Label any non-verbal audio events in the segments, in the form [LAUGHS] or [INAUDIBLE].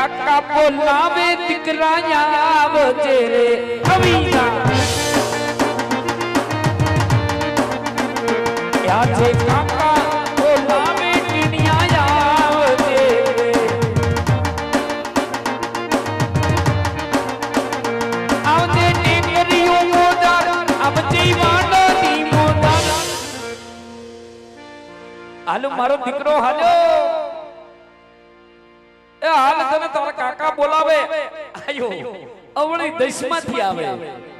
કાકા બોલાવે દીકરા આવજે રે. કાકા મોદાર આવજે વાડોની મોદાર હાલો મારો દીકરો હાલો એ હાલ તને તારા કાકા બોલાવે. આયો. અવળી દસમાંથી આવે.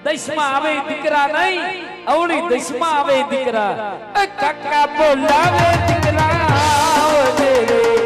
દસમાં આવે દીકરા નહીં. અવળી દસમાં આવે દીકરા. એ કાકા બોલાવે દીકરા. આવજે રે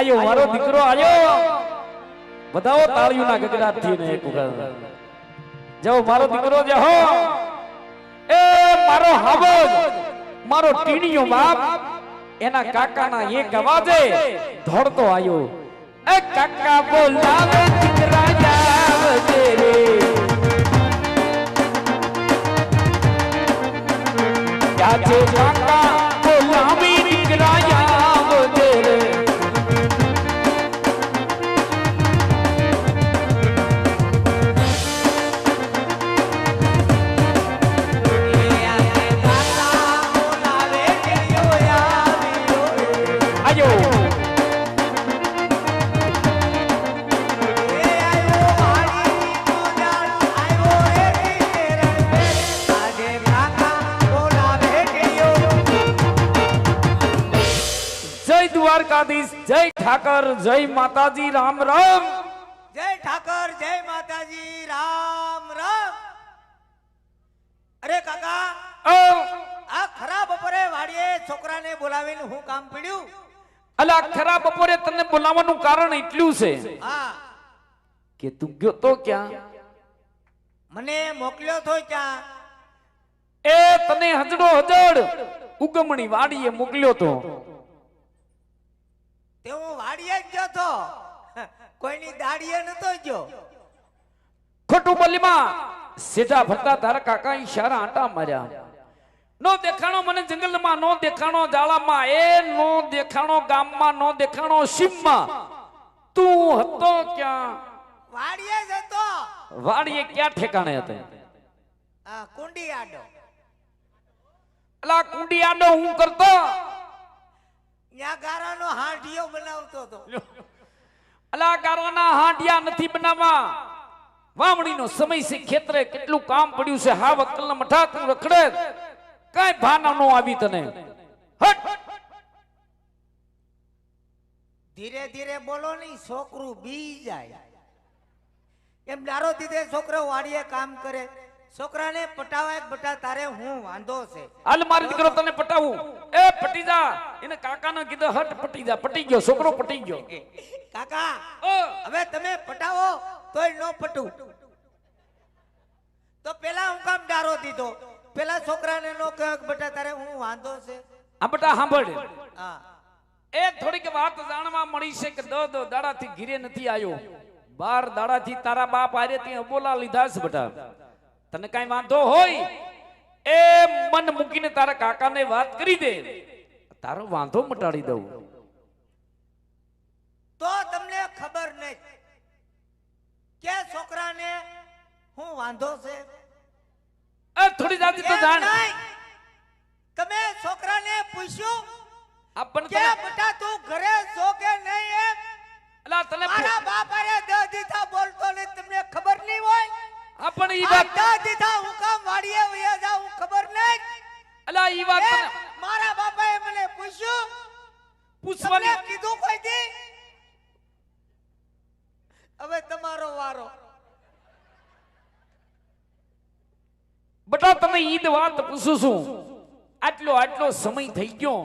આયો મારો દીકરો આયો. બધાઓ તાળીઓના ગગડાટથી ને એક વખત જાઓ મારો દીકરો જે હો એ મારો હાવજ. મારો ટીણીયો બાપ. એના કાકાના એક અવાજે ધોડતો આયો. એ કાકા બોલાવે દીકરા જાવજે રે કાકા જય દ્વારકાધીશ જય ઠાકર જય માતાજી રામ રામ. જય ઠાકર જય માતાજી રામ રામ. અરે કાકા આ ખરા બપોરે વાડીએ છોકરાને બોલાવીને હું કામ પડ્યું? અલા ખરા બપોરે તને બોલાવવાનું કારણ એટલું છે હા. કે તું ગયો તો ક્યાં? મને મોકલ્યો તો ક્યાં? એ તને હજડો હજડ. ઉગમણી વાડીએ મોકલ્યો તો. તે હું વાડીએ જ જતો તો કોઈની દાડીએ નતો ગયો. ખોટું બોલીમાં સીધા ભરતા તારા કાકા ઈશારા આંટા માર્યા. નો દેખાણો મને જંગલમાં નો દેખાણો જાળામાં એ નો દેખાણો ગામમાં નો દેખાણો શિવમાં તું હતો ક્યાં? વાડીએ જ હતો. વાડીએ ક્યાં ઠેકાણે હતો? આ કુંડી આડો. અલા કુંડી આડો હું કરતો? ત્યાં ગારાનો હાંડિયો બનાવતો હતો. અલા ગારાના હાંડિયા નથી બનાવવા. વાવણીનો સમય છે ખેતરે કેટલું કામ પડ્યું છે હા વકલના મઠા તું રખડે. કઈ ભાના નો આવી તને. હટ! ધીરે ધીરે બોલો નહીં છોકરું બી જાય. એમ ડારો દીધે છોકરો વાડીએ કામ કરે. છોકરાને પટાવાય બટા તારે હું વાંધો છે? હાલ મારી દીકરો તને પટાવું. એ પટી જા. એને કાકાને કીધું હટ પટી જા. પટી ગયો છોકરો પટી ગયો. કાકા હવે તમે પટાવો તોય ન પટું. તો પેલા હું કામ ડારો દીધો? પેલા છોકરાને નો કહ્યો બટા તારે હું વાંધો છે? આ બટા સાંભળ. હા. એ થોડીક વાત જાણવા મળી છે કે દો દો દાડાથી ઘીરે નથી આવ્યો બાર દાડાથી તારા બાપ આરે ત્યાં બોલા લીધા છે બટા. તને કાંઈ વાંધો હોય? એ મન મૂકીને તારા કાકાને વાત કરી દે. તારો વાંધો મટાડી દઉં. તો તમને ખબર નહીં કે છોકરાને હું વાંધો છે? એ થોડી જાતી તો જાણ. તમે છોકરાને પૂછ્યું આપણને કે બેટા તું ઘરે છો કે નહીં એમ? એટલે તને મારા બાપ અરે દહ દીધા બોલતો નહીં તમને ખબર નહીં હોય? આપણને ઈ આ વાત દીધા હું કામ વાડીએ વયા જાઉં ખબર નહીં? અલા ઈ વાત મારા બાપાએ મને પૂછ્યું. પૂછવાને કીધું કોઈ દી? હવે તમારો વારો. બટા તમે ઈદ વાત પૂછું છું. આટલો આટલો સમય થઈ ગયો.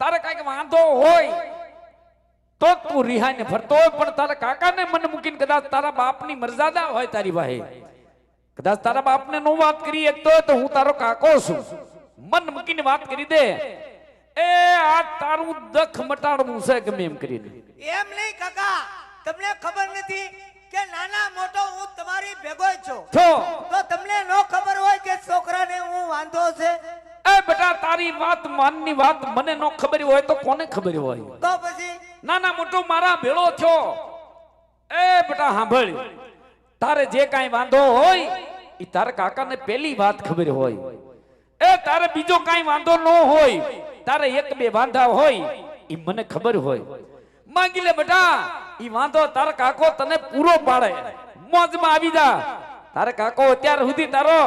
તારે કાંઈક વાંધો હોય તો જ તું રિહાઈને ફરતો હોય પણ તારા કાકાને મન મૂકીને કદાચ તારા બાપની મર્યાદા હોય તારી વાહે. કદાચ તારા બાપને નો વાત કરી શકતો તો હું તારો કાકો છું. મન મૂકીને વાત કરી દે. એ આ તારું દખ મટાડવું છે ગમે એમ કરીને. એમ નહીં કાકા તમને ખબર નથી કે નાના મોટો હું તમારી ભેગો છું. તો તમને નો ખબર હોય કે છોકરાને હું વાંધો છે? એ બેટા તારી વાત માનની વાત મને નો ખબર હોય તો કોને ખબર હોય? તો પછી? નાના મોટો મારા ભેળો થયો. એ બેટા સાંભળ. તારે જે કાંઈ વાંધો હોય એ તારા કાકાને પેલી વાત ખબર હોય. એ તારે બીજો કાંઈ વાંધો ન હોય તારે એક બે વાંધા હોય એ મને ખબર હોય. માંગી લે બેટા ઈ વાંધો તારા કાકો તને પૂરો પાડે. મોજમાં આવી જા. તારે કાકો અત્યાર સુધી તારો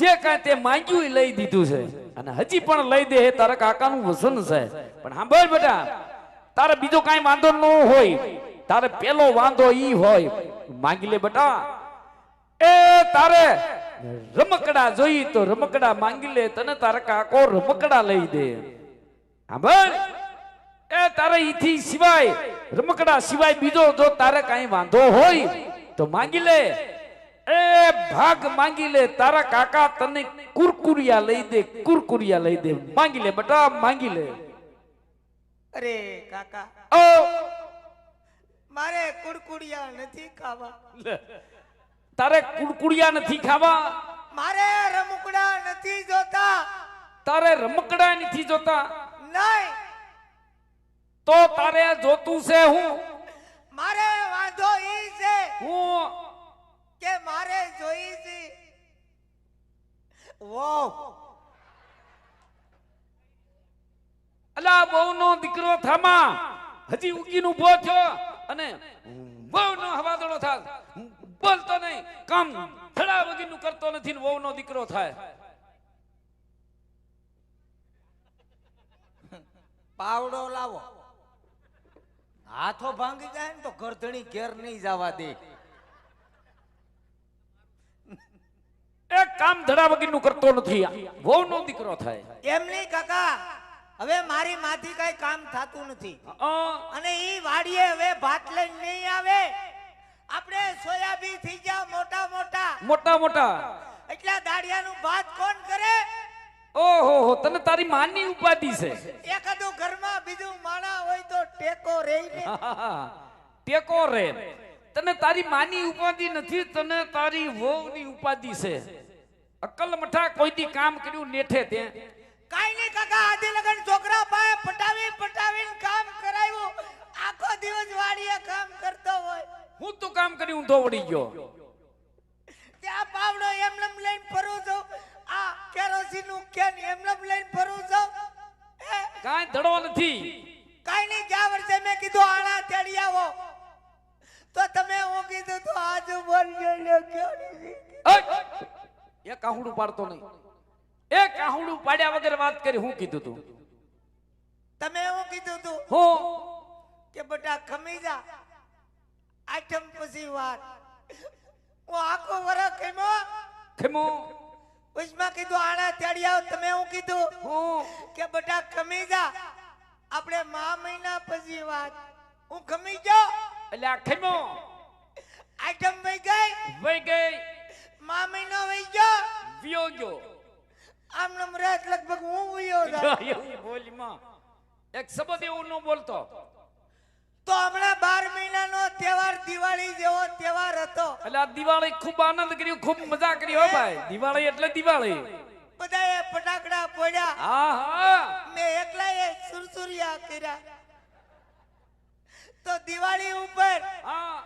જે કાંઈ તે માંગ્યું એ લઈ દીધું છે. અને હજી પણ લઈ દે તારા કાકાનું વસન છે. પણ સાંભળ બેટા, તારે બીજો કાંઈ વાંધો ન હોય. તારે પેલો વાંધો ઈ હોય. માંગી લે બેટા. એ તારે રમકડા જોઈ તો રમકડા માંગી લે, તને તારા કાકો રમકડા લઈ દે. સાંભળ. એ તારે ઈથી સિવાય, રમકડા સિવાય બીજો જો તારે કાંઈ વાંધો હોય, તો માંગી લે. એ ભાગ માંગી લે તારા કાકા તને કુરકુરિયા લઈ દે કુરકુરિયા લઈ દે. માંગી લે બટા માંગી લે. અરે કાકા. ઓ! મારે કુરકુરિયા નથી ખાવા. તારે કુરકુરિયા નથી ખાવા? મારે રમકડા નથી જોતા. તારે રમકડા નથી જોતા? નહીં. તો તારે જોતું છે હું? મારે વાંધો ઈ છે. હું? કે મારે જોઈ છે? વો અલા બહુ નો દીકરો થામા. હજી ઉગીનું ભો થયો અને બહુ નો હવાદળો થાય બોલતો નહીં. કામ થડા વગીનું કરતો નથી ને વહુ નો દીકરો થાય. પાવડો લાવો. હાથો ભાંગી જાય ને તો ગરધણી ઘેર નહીં જવા દે. એ કામ ધડા વગરનું કરતો નથી વહુ નો દીકરો થાય. એમ નહીં કાકા. હવે મારી માથી કઈ કામ થતું નથી. અને ઈ વાડીએ હવે ભાત લઈને નહીં આવે. આપણે સોયાબીન થઈ ગયા મોટા મોટા. મોટા મોટા. એટલા દાડિયાનું ભાત કોણ કરે? ઓહો હો તને તારી માની ઉપાધિ છે. એકાદું ઘરમાં બીજું માણા હોય તો ટેકો રે ટેકો રે. તને તારી માની ઉપાધિ નથી તને તારી વહુની ઉપાધિ છે. અકલ મઠા કોઈથી કામ કર્યું નેઠે તે. કાઈ નહીં કાકા આધી લગન છોકરા પાસે પટાવી પટાવીને કામ કરાવ્યું આખો દિવસ વાડીએ કામ કરતો હોય. હું તો કામ કરી ઊંધો વળી ગયો. ત્યાં પાવડો એમનેમ લઈને ફરું છું. આ કેરોસીનનું કેન એમનેમ લઈને ફરું છું. એ કાંઈ ધડો નથી. કાઈ નહીં ગયા વર્ષે મેં કીધું આણા તેડી આવો. તો તમે હું કીધું તો આજુ બોલ લે કેડી અય! એ કાહુડું પાડતો નહીં. એ આહુડું પાડ્યા વગર વાત કરી હું કીધું તું? તમે હું કીધું તું? હું? કે બટા ખમી જા. આઠમ પછી વાત. હું આખો વરસ ખેમો. ખેમો? ઉષ્મા કીધું આણા તેડી આવો. તમે હું કીધું? હું? કે બટા ખમી જા. આપણે મા મહિના પછી વાત. હું ખમી ગયો. એટલે આ ખેમો? આઠમ વહી ગઈ. વહી ગઈ. મા મહિનો વહી ગયો. વિયો ગયો. આમ નમરાત લગભગ હું વિયો [LAUGHS] જાય એવું બોલીમાં. એક શબ્દ એવું ન બોલતો. તો હમણાં બાર મહિનાનો તહેવાર દિવાળી જેવો તહેવાર હતો. એટલે આ દિવાળી ખૂબ આનંદ કર્યો ખૂબ મજા કરી હો? ભાઈ. દિવાળી એટલે દિવાળી. બધાએ ફટાકડા ફોડ્યા. હા હા. મેં એકલાએ સુરસુરિયા કર્યા. તો દિવાળી ઉપર હા.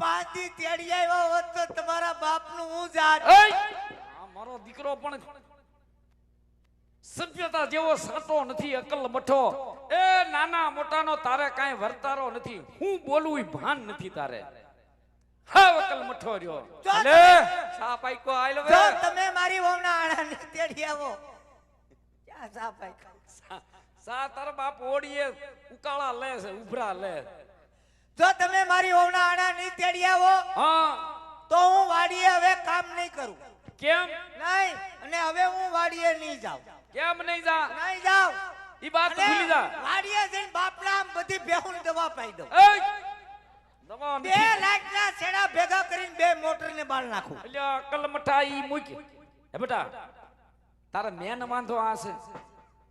પાંચ તેડી આવ્યો હોત તો તમારા બાપનું હું જાત. આ મારો દીકરો પણ સભ્યતા જેવો સાતો નથી અકલ મઠો. એ નાના મોટાનો તારે કાંઈ વર્તારો નથી. હું બોલું ભાન નથી તારે. હા અકલ મઠો રહ્યો. જો અલે સા પાઈકો આયલો જો તમે મારી વહુના આણાને તેડી આવો. ક્યાં સા તારા બાપ ઓડીએ ઉકાળા લે છે ઉભરા લે. જો તમે મારી વહુના આણા નહીં તેડી આવો હા. તો હું વાડીએ હવે કામ નહીં કરું. કેમ? નહીં અને હવે હું વાડીએ નહીં જાઉં. કેમ નહીં જા? નહીં જાઉં. ઈ વાત અને ભૂલી જા. વાડીએ જઈને બાપડા બધી બેહુન દવા પાઈ દઉં! દવા બે. લાખના છેડા ભેગા કરીને બે મોટરને બાળ નાખું. એટલે અકલ મઠાઈ મૂકી. હે બેટા તારે મેન વાંધો આ છે.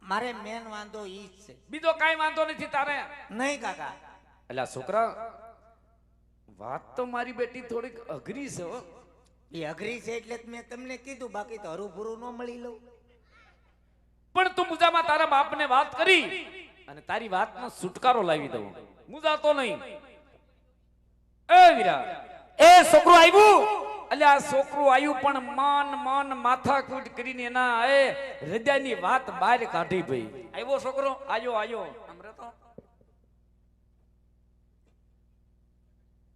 મારે મેન વાંધો ઈ જ છે. બીજો કાંઈ વાંધો નથી તારે. નહીં કાકા. અલ્યા છોકરા વાત તો મારી બેટી થોડીક અઘરી છે હો. એ અઘરી છે એટલે મેં તમને કીધું બાકી તો હરુભરું ન મળી લઉં. પણ તું મુજામાં તારા બાપને વાત કરી અને તારી વાતનો છુટકારો લાવી દઉં. મુજાતો નહીં. એ વીરા એ છોકરું આવ્યું એટલે આ છોકરું આવ્યું પણ મન મન માથાકૂટ કરીને એના એ હૃદયની વાત બહાર કાઢી ભાઈ. આવ્યો છોકરો આયો આયો આમ રહેતો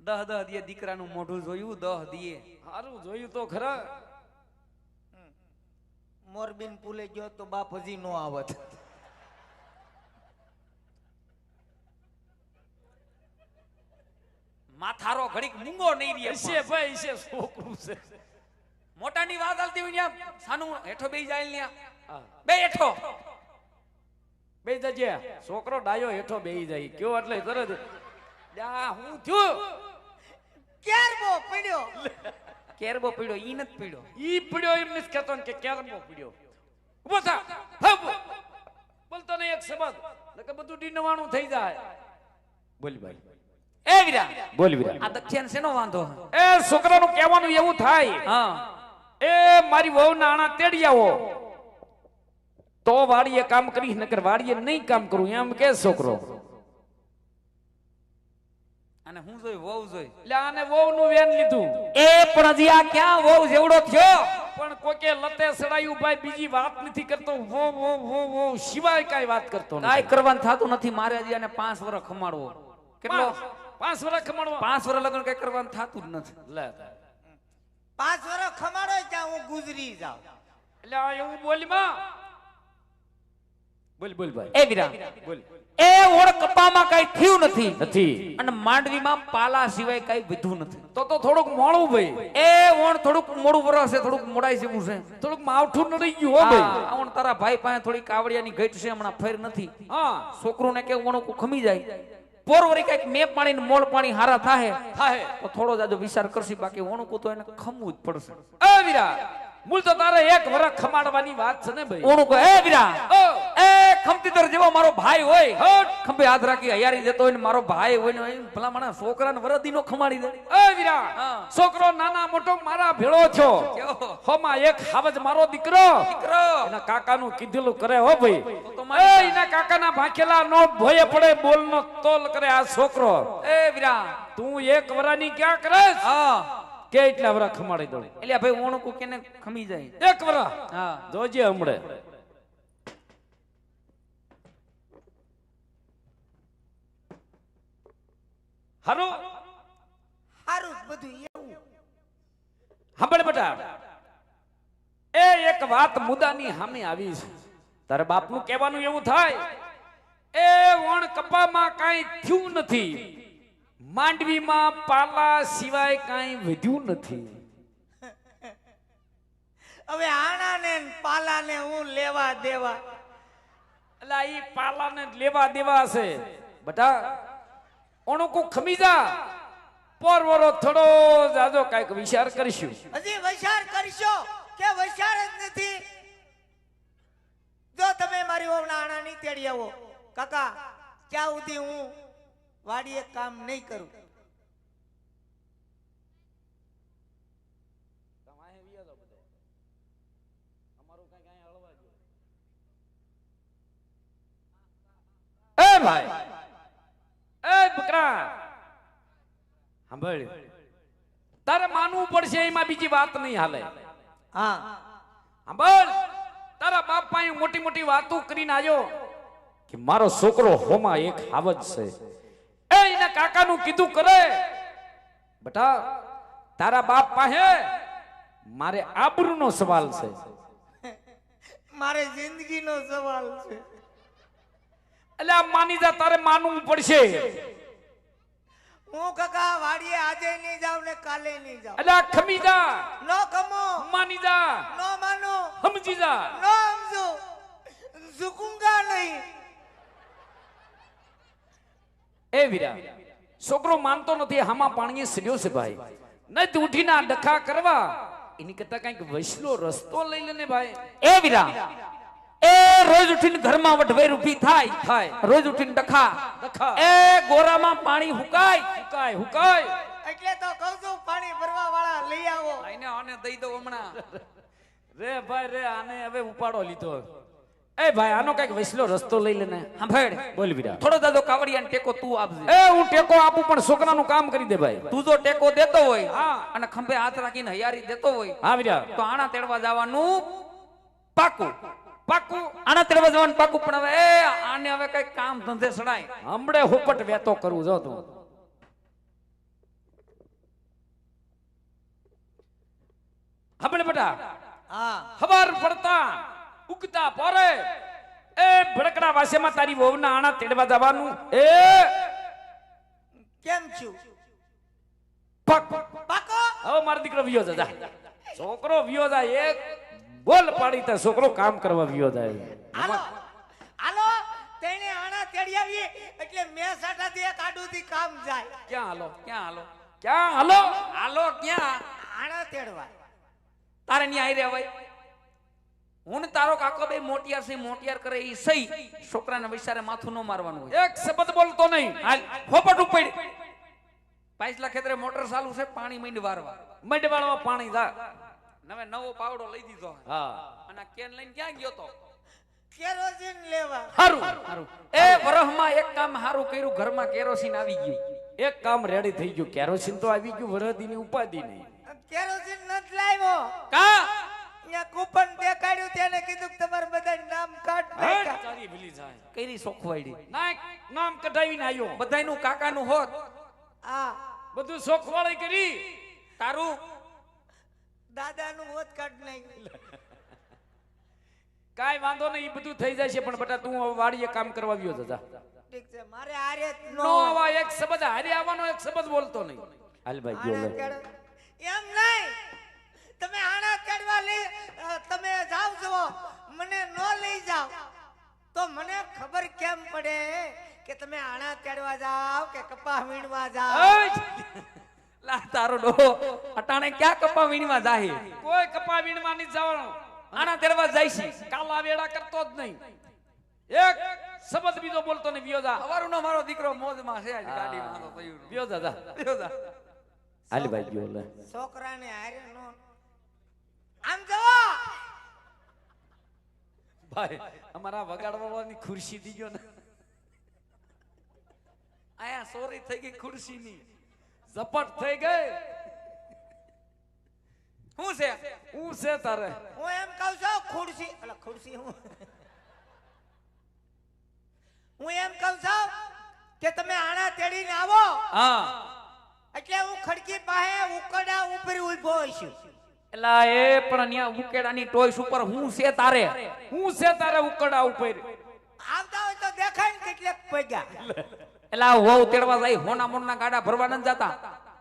દહ દહ દિયે દીકરાનું મોઢું જોયું દહ દિયે. સારું જોયું તો ખરા. મોરબીન પુલે ગયો તો બાપ હજી નો આવત. માથારો ઘડીક મૂંગો નહીં રહે છે ભાઈ છે છોકરું છે. મોટાની વાત આવતી હોય ત્યાં સાનું હેઠો બેહી જાય ને બે હેઠો. બે જજે છોકરો ડાયો હેઠો બેહી જાય. કયો એટલે તરત જા હું થયું? ક્યાર બો પડ્યો. કેરબો પીડ્યો ઈ નથી પીડ્યો. ઈ પડ્યો એમ નથી કહેતો કે કેરબો પડ્યો. ઊભો થા હબ બોલતો નહીં એક શબ્દ. નકર બધું ડીનવાણું થઈ જાય. બોલ ભાઈ. એ વીરા. બોલ વીરા. આ દક્ષિણ શેનો વાંધો? એ છોકરાનું કહેવાનું એવું થાય. હા. એ મારી વહુ નાણા તેડી આવો તો વાડીએ કામ કરીશ નકર વાડીએ નહીં કામ કરું. એમ કે છોકરો. અને હું જોઈ વહુ જોઈ. એટલે આને વહુ નું વેન લીધું. એ પણ હજી આ ક્યાં વહુ જેવડો થયો? પણ કોકે લતે સડાયું ભાઈ બીજી વાત નથી કરતો. વો વો વો વો સિવાય કાઈ વાત કરતો નથી. કાઈ કરવાનું થતું નથી મારે હજી આને પાંચ વર્ષ ખમાડવો. કેટલો? પાંચ- પાંચ વર્ષ ખમણવા પાંચ વર્ષ લગન કઈ કરવાનું થતું જ નથી. લે. પાંચ વર્ષ ખમાડો ત્યાં હું ગુજરી જાઉં. એટલે આ એવું બોલમાં બોલ બોલ ભાઈ. એ વીરા બોલ. એ ઓળ કપામાં કઈ થયું નથી. નથી. અને માંડવીમાં પાલા સિવાય કઈ વધ્યું નથી. તો તો થોડુંક મોડું ભાઈ. એ ઓણ થોડુંક મોડું વરસ થોડુંક મોડાઈ જેવું છે. થોડુંક માવઠું નડી ગયું હો ભાઈ. ઓણ તારા ભાઈ પાસે થોડી કાવડિયાની ઘટ છે હમણાં ફેર નથી. હા. છોકરોને કે ઓણું ખમી જાય. પોરવરી કંઈક મેં પાણી ને મોળ પાણી હારા થાહે. થાય તો થોડો જાજો વિચાર કરશે બાકી ઓણું તો એને ખમવું જ પડશે. એ વીરા મૂળ તો તારે એક વરખ ખમાડવાની વાત છે ને ભાઈ. ઓણું કહે એ વીરા એ ખમતીતર જેવો મારો ભાઈ હોય. ખંભે હાથ રાખી હયારી દેતો હોય ને મારો ભાઈ હોય ને ભલા માણા છોકરાને વરદીનો ખમાડી દે. એ વીરા છોકરો નાના મોટો મારા ભેળો છો? હોમાં એક હાવજ મારો દીકરો. દીકરો. એના કાકાનું કીધેલું કરે હો ભાઈ. એ એના કાકાના ભાંખેલા નો ભોય પડે બોલનો તોલ કરે આ છોકરો. એ વીરા. તું એક વરાની ક્યાં કરે હા. કે એટલા વરા ખમાડી દઉં? એટલે ભાઈ ઓણકું કેને ખમી જાય. એક વરા હા. જોજે હમણે. હારું? હારું બધું એવું. સાંભળ બેટા. એ એક વાત મુદાની સામે આવી છે. તારે બાપનું કહેવાનું એવું થાય. એ વણ કપામાં કાંઈ થયું નથી. માંડવીમાં પાલા સિવાય કાંઈ વધ્યું નથી. [LAUGHS] હવે આણાને ને પાલાને હું લેવા દેવા? એટલે એ પાલાને લેવા દેવા છે. બેટા ઓણુકુ ખમીજા પરવરો થોડો જાજો કાંઈક વિચાર કરીશું. હજી વિચાર કરશો કે વિચાર જ નથી? જો તમે મારી વહુના આણા નહીં તેડી આવો. કાકા ક્યાં સુધી હું વાડીએ કામ નહીં કરું. એ ભાઈ! એ બકરા! સાંભળ. તારે માનવું પડશે એમાં બીજી વાત નહીં હાલે. હા. સાંભળ. તારા બાપ પાસે મોટી મોટી વાતો કરીને આવ્યો કે મારો છોકરો હોમાં એક હાવજ છે. એ એના કાકાનું કીધું કરે. બેટા તારા બાપ પાસે મારે આબરૂનો સવાલ છે. મારે જિંદગીનો સવાલ છે. એટલે આ માની જા તારે માનવું પડશે. હું કાકા વાડીએ આજે નહીં જાઉં ને કાલે નહીં જાઉં. એટલે આ ખમી જા. નો ખમો. માની જા. નો માનો. સમજી જા. નો સમજો. ઝુકુંગા નહીં. એ વીરા છોકરો માનતો નથી હામાં પાણીએ સડ્યો છે ભાઈ. નહીં તું ઉઠીને આ ડખા કરવા એની કરતા કંઈક વૈસલો રસ્તો લઈ લે ને ભાઈ. એ વીરા એ રોજ ઉઠીને ઘરમાં વઢવેર ઊભી થાય થાય. રોજ ઉઠીને ડખા ડખા. એ ગોરામાં પાણી હુકાય. હુકાય હુકાય. એટલે તો કહું છું પાણી ભરવા વાળા લઈ આવો. આને આને દઈ દો હમણાં. રે ભાઈ રે આને હવે ઉપાડો લીધો. એ ભાઈ આનો કંઈક વૈસલો રસ્તો લઈ લેને. સાંભળ. બોલ વીરા થોડો દાદો કાવડિયાને ટેકો તું આપજે. એ હું ટેકો આપું પણ છોકરાનું કામ કરી દે ભાઈ. તું જો ટેકો દેતો હોય હા. અને ખંભે હાથ રાખીને હયારી દેતો હોય હા વીરા તો આણા તેડવા જવાનું પાકું. પાકું. આણા તેડવા જવાનું પાકું પણ હવે એ આને હવે કઈ કામ ધંધે સડાય. હમણે હોપટ વેતો કરવું જો તું. હમણે બેટા. હા. ખબર પડતા. ઉગતા પોરે એ ભડકડા વાસેમાં તારી વહુના આણા તેડવા જવાનું. એ! કેમ છું? પક. પાકો? હવે મારો દીકરો વિયો જા. છોકરો વિયો જાય એક બોલ પાડી તો છોકરો કામ કરવા વિયો જાય. હાલો. હાલો. તેણે આણા તેડી આવીએ એટલે મેં સાટાથી એક આડુથી કામ જાય. ક્યાં હાલો? ક્યાં હાલો? ક્યાં હાલો? હાલો ક્યાં? આણા તેડવા. તારે ન્યા આઈ રેવાય હું તારો કાકો બે મોટિયાર છે મોટિયાર કરે ઈ સહી. છોકરાને વૈસારે માથું ન મારવાનું હોય. એક શબ્દ બોલતો નહીં. હાલ ફોપટ ઉપડ. પાછલા ખેતરે મોટર ચાલુ છે પાણી માંડ વારવા. મંડવાળમાં પાણી દા નવે નવો પાવડો લઈ દીધો. હા. અને કેન લઈને ક્યાં ગયો તો? કેરોસીન લેવા. હારું. એ વરહમાં એક કામ હારું કર્યું ઘરમાં કેરોસીન આવી ગયું. એક કામ રેડી થઈ ગયું. કેરોસીન તો આવી ગયું વરહદીની ઉપાધિ નહીં. કેરોસીન નથી લાવ્યો. કા? અહીંયા કૂપન દેખાડ્યું તેને કીધું કે તમારે બધા નામ કાઢ નાખ્યા. તારી ભૂલી જાય. કઈરી સોખવાડી નાક નામ કઢાવીને આવ્યો બધાયનું કાકાનું હોત. હા. બધું સોખવાળી કરી. તારું? દાદાનું હોત કાઢ નાખ્યું. કાઈ વાંધો નહીં ઈ બધું થઈ જાય છે પણ બટા તું વાડીએ કામ કરવા ગયો દાદા ઠીક છે મારે આરે નો આવા એક શબ્દ હારે આવવાનો એક શબ્દ બોલતો નહીં. હાલ ભાઈ તેડ- એમ નહીં તમે આણા તેડવા લઈ અ, તમે જાવ છો મને ન લઈ જાઓ. તો મને ખબર કેમ પડે કે તમે આણા તેડવા જાઓ કે કપા વીણવા જાઓ? લા તારો ડો અટાણે ક્યાં કપા વીણવા જાય કોઈ કપા વીણવા નહીં જવાનું. આણા તેડવા જાય છે. કાલા વેડા કરતો જ નહીં. એક શબ્દ બીજો બોલતો નહીં વિયો અમારું સવારનો મારો દીકરો મોજમાં છે આજ ગાડીમાં. તો પયું વિયો જા. લ્યો આલી ભાઈ ગયો લે. છોકરાને હારે નો. આમ જવો ભાઈ અમારા વગાડવાની ખુરશી દીજો ગયો ને. આયા સોરી થઈ ગઈ ખુરશીની. ઝપટ થઈ ગઈ. શું છે? હું છે તારે? હું એમ કહું છું ખુરશી એટલે ખુરશી હું? હું એમ કહું છું કે તમે આણા તેડીને આવો. હા. એટલે હું ખડકી પાસે ઉકડા ઉપર ઊભો છું. એલા એ પણ અહીંયા ઉકેડાની ટોયસ ઉપર હું છે તારે? હું છે તારે ઉકડા ઉપર? આવતા હોય તો દેખાય ને કેટલેક પગ્યા. એલા હોવ તેડવા જાય હોના મોના ગાડા ભરવા ન જતા.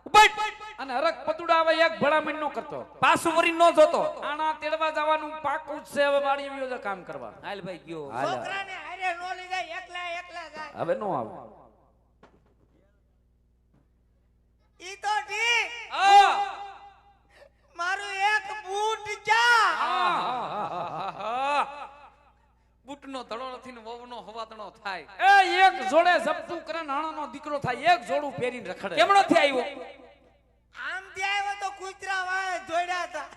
ઉભટ! અને હરક પતુડા આવે એક ભળામણ નો કરતો. પાછું વરી નો જોતો. આના તેડવા જવાનું પાકું જ છે હવે વાડી આવ્યો છે કામ કરવા. હાલ ભાઈ ગયો. છોકરાને હારે નો લઈ જાય એકલા એકલા જાય. હવે નો આવે. ઈ તો ઠીક. આ! મારું એક બૂટ ક્યાં આહાહાહાહા. બૂટનો ધડો નથી ને વહુનો હવાદણો થાય. એ એક જોડે ઝપટું કરે નાણાનો દીકરો થાય એક જોડું પહેરીને રખડે. કેમનો થી આવ્યો? આમ થી આવ્યો તો કૂતરા વાય જોડ્યા હતા.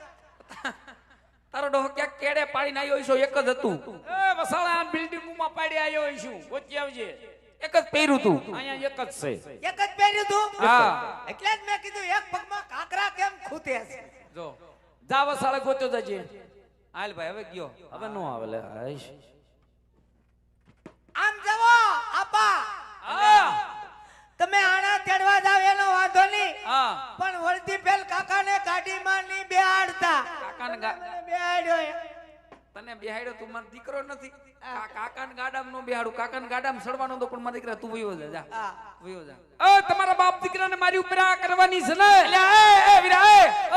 તારો ડોહ ક્યાંક કેડે પાડીને આવ્યો છો એક જ હતું. એ આમ બિલ્ડિંગમાં પાડી આવ્યો છું વચ્ચે આવજે. એક જ પહેર્યું તું. અહીંયા એક જ છે. એક જ પહેર્યું તું? હા. એટલે જ મેં કીધું એક પગમાં કાકરા કેમ ખૂતે છે? જો જા વસાળે ગોતો જજે. હાલ ભાઈ હવે ગયો. હવે નો આવે લે આઈશ. આમ જવો આપા. હા. તમે આણા તેડવા જાવ એનો વાંધો નહીં. હા. પણ વળતી પેલ કાકાને ગાડીમાં નહીં બેહાડતા. કાકાને બેહાડ્યો. તને બેહાડ્યો તું મારો દીકરો નથી. કાકા ને ગાડામાં નો બેહાડું. કાકાને ગાડામાં સડવાનો તો પણ મારા દીકરા તું વયો જા જા. વયો જા. એ તમારા બાપ દીકરાને મારી ઉપર આ કરવાની છે ને?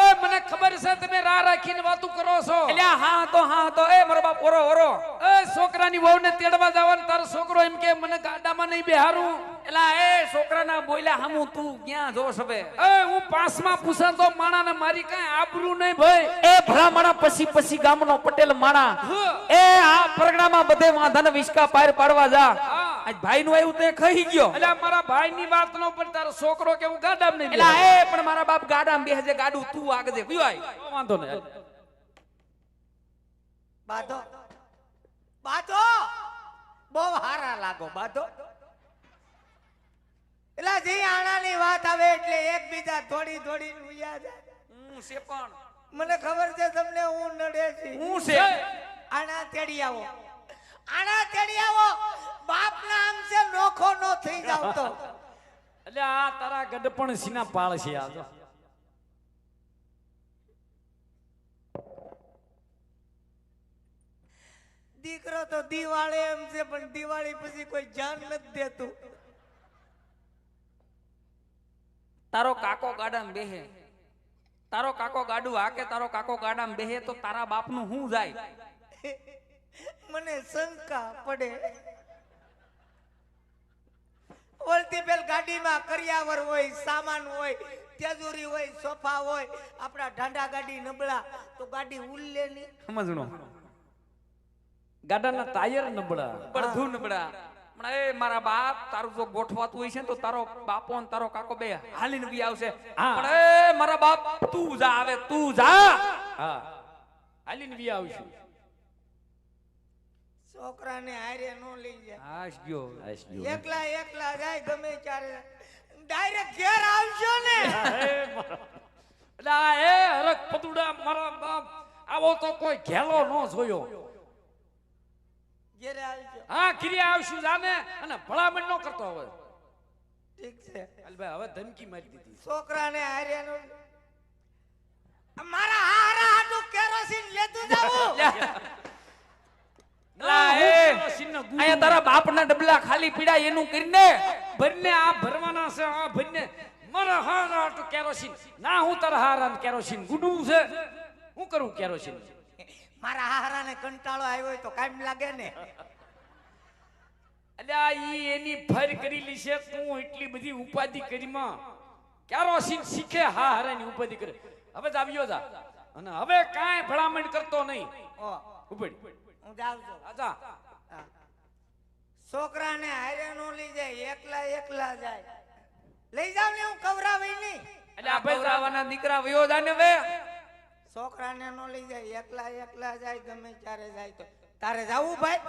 એ મને ખબર છે તમે રા રાખીને વાતું કરો છો. એલા હા તો હા તો એ મારો બાપ ઓરો ઓરો. એ છોકરાની વહુને તેડવા જવાનું તારો છોકરો એમ કે મને ગાડામાં નહીં બેહારું એલા એ છોકરાના બોલ્યા હમુ તું ક્યાં જોશ હવે? એ હું પાસમાં માણા માણાને મારી કાંઈ આબરૂ નહીં ભાઈ. એ ભલામણા પછી પછી ગામનો પટેલ માણા એ આ પરગણામાં બધે વાંધાને વિસકા પાર પાડવા જા. આજ ભાઈ નું આવ્યું તે ખાઈ ગયો. એટલે મારા ભાઈ ની વાત નો પણ તારો છોકરો કે હું ગાડામ નહીં એટલે એ પણ મારા બાપ ગાડામાં બેહજે ગાડું તું આગજે. કયો આય? વાંધો નહીં. બાધો. બાધો. બહુ હારા લાગો બાધો. એટલે જે આણાની વાત આવે એટલે એકબીજા થોડી થોડી ઉયા જાય. હું છે પણ મને ખબર છે તમને હું નડે છે. હું છે? આણા તેડી આવો. આણા તેડી આવો. બાપ ના આમ છે નોખો નો થઈ જાવ તો. એટલે આ તારા ગડપણ સીના પાળ છે આ તો. દીકરો તો દિવાળી એમ છે પણ દિવાળી પછી કોઈ જાન નથી દેતું. તારો કાકો ગાડામાં બેહે. તારો કાકો ગાડું હાકે તારો કાકો ગાડામાં બેહે તો તારા બાપનું હું જાય? [LAUGHS] મને શંકા પડે. ઓલતી પેલ ગાડીમાં કરિયાવર હોય સામાન હોય તેજુરી હોય સોફા હોય આપણા ઢાંડા ગાડી નબળા તો ગાડી ઉલ્લે નહીં. સમજણો. ગાડાના ટાયર નબળા. પડધું નબળા. પણ એ મારા બાપ તારું જો ગોઠવાતું હોય છે તો તારો બાપો ને તારો કાકો બે હાલીને બી આવશે. પણ એ મારા બાપ તું જા આવે તું જા. હા. હાલીને બી આવશું. છોકરાને હારે નો લઈ જાય. હાશ ગયો. એકલા એકલા જાય ગમે ત્યારે. ડાયરેક્ટ ઘેર આવશો ને. એટલે આ એ હરક પતુડા મારા બાપ. આવો તો કોઈ ઘેલો ન જોયો. ઘેરે આવજો. હા ઘેરે આવશું જાને અને ભલામણ નો કરતો હવે. ઠીક છે. અલ ભાઈ હવે ધમકી મારી દીધી. છોકરાને હાર્યા નો મારા હારા હાટુ કેરોસીન લેતું જાવું અહીંયા તારા બાપના ડબલા ખાલી પીડા એનું કરીને ભરને આ ભરવાના છે આ ભરને મારા હારા તો કેરોસીન. ના હું તારા હારા કેરોસીન. ગુડું છે. હું કરું કેરોસીન? મારા હારાને કંટાળો આવ્યો હોય તો કાયમ લાગે ને. અલ્યા ઈ એની ફર કરી લી છે તું એટલી બધી ઉપાધિ કરીમાં કેરોસીન શીખે હા હારાની ઉપાધિ કરે? હવે જ આવ્યો જા. અને હવે કાંઈ ભલામણ કરતો નહીં. ઓ. ઉપડી હું છું આજા છોકરાને હારે નો લઈ જાય એકલા એકલા જાય. લઈ જાવ ને હું કવરાવી નહીં. એટલે આ ભૈરાવાના દીકરા વયો જાને વે છોકરાને નો લઈ જાય એકલા એકલા જાય ગમે ત્યારે જાય તો. તારે જવું ભાઈ?